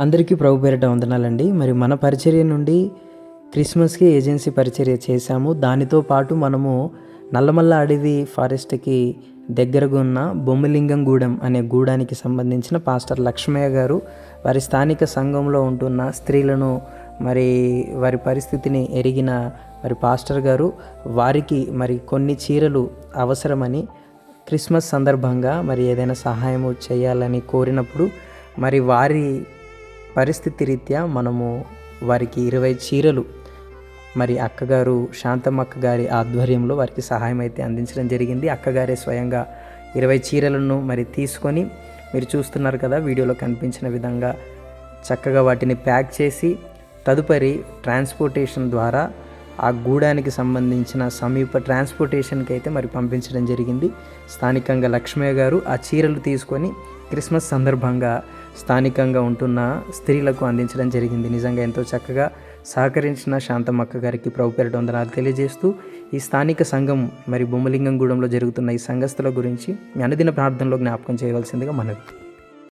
అందరికీ ప్రభు పేరిట వందనాలండి. మరి మన పరిచర్య నుండి క్రిస్మస్కి ఏజెన్సీ పరిచర్య చేశాము. దానితో పాటు మనము నల్లమల్ల అడవి ఫారెస్ట్కి దగ్గరగా ఉన్న బొమ్మలింగం గూడెం అనే గూడానికి సంబంధించిన పాస్టర్ లక్ష్మయ్య గారు వారి స్థానిక సంఘంలో ఉంటున్న స్త్రీలను మరి వారి పరిస్థితిని ఎరిగిన మరి పాస్టర్ గారు వారికి మరి కొన్ని చీరలు అవసరమని క్రిస్మస్ సందర్భంగా మరి ఏదైనా సహాయము చేయాలని కోరినప్పుడు మరి వారి పరిస్థితి రీత్యా మనము వారికి ఇరవై చీరలు మరి అక్కగారు శాంతమ్మక్క గారి ఆధ్వర్యంలో వారికి సహాయం అయితే అందించడం జరిగింది. అక్కగారే స్వయంగా ఇరవై చీరలను మరి తీసుకొని మీరు చూస్తున్నారు కదా వీడియోలో కనిపించిన విధంగా చక్కగా వాటిని ప్యాక్ చేసి తదుపరి ట్రాన్స్పోర్టేషన్ ద్వారా ఆ గూడానికి సంబంధించిన సమీప ట్రాన్స్పోర్టేషన్కి అయితే మరి పంపించడం జరిగింది. స్థానికంగా లక్ష్మయ్య గారు ఆ చీరలు తీసుకొని క్రిస్మస్ సందర్భంగా స్థానికంగా ఉంటున్న స్త్రీలకు అందించడం జరిగింది. నిజంగా ఎంతో చక్కగా సహకరించిన శాంతమ్మక్క గారికి ప్రభు పేరిట వందనాలు తెలియజేస్తూ ఈ స్థానిక సంఘం మరి బొమ్మలింగంగూడెంలో జరుగుతున్న ఈ సంఘస్థల గురించి అనుదిన ప్రార్థనలో జ్ఞాపకం చేయవలసిందిగా మనవి.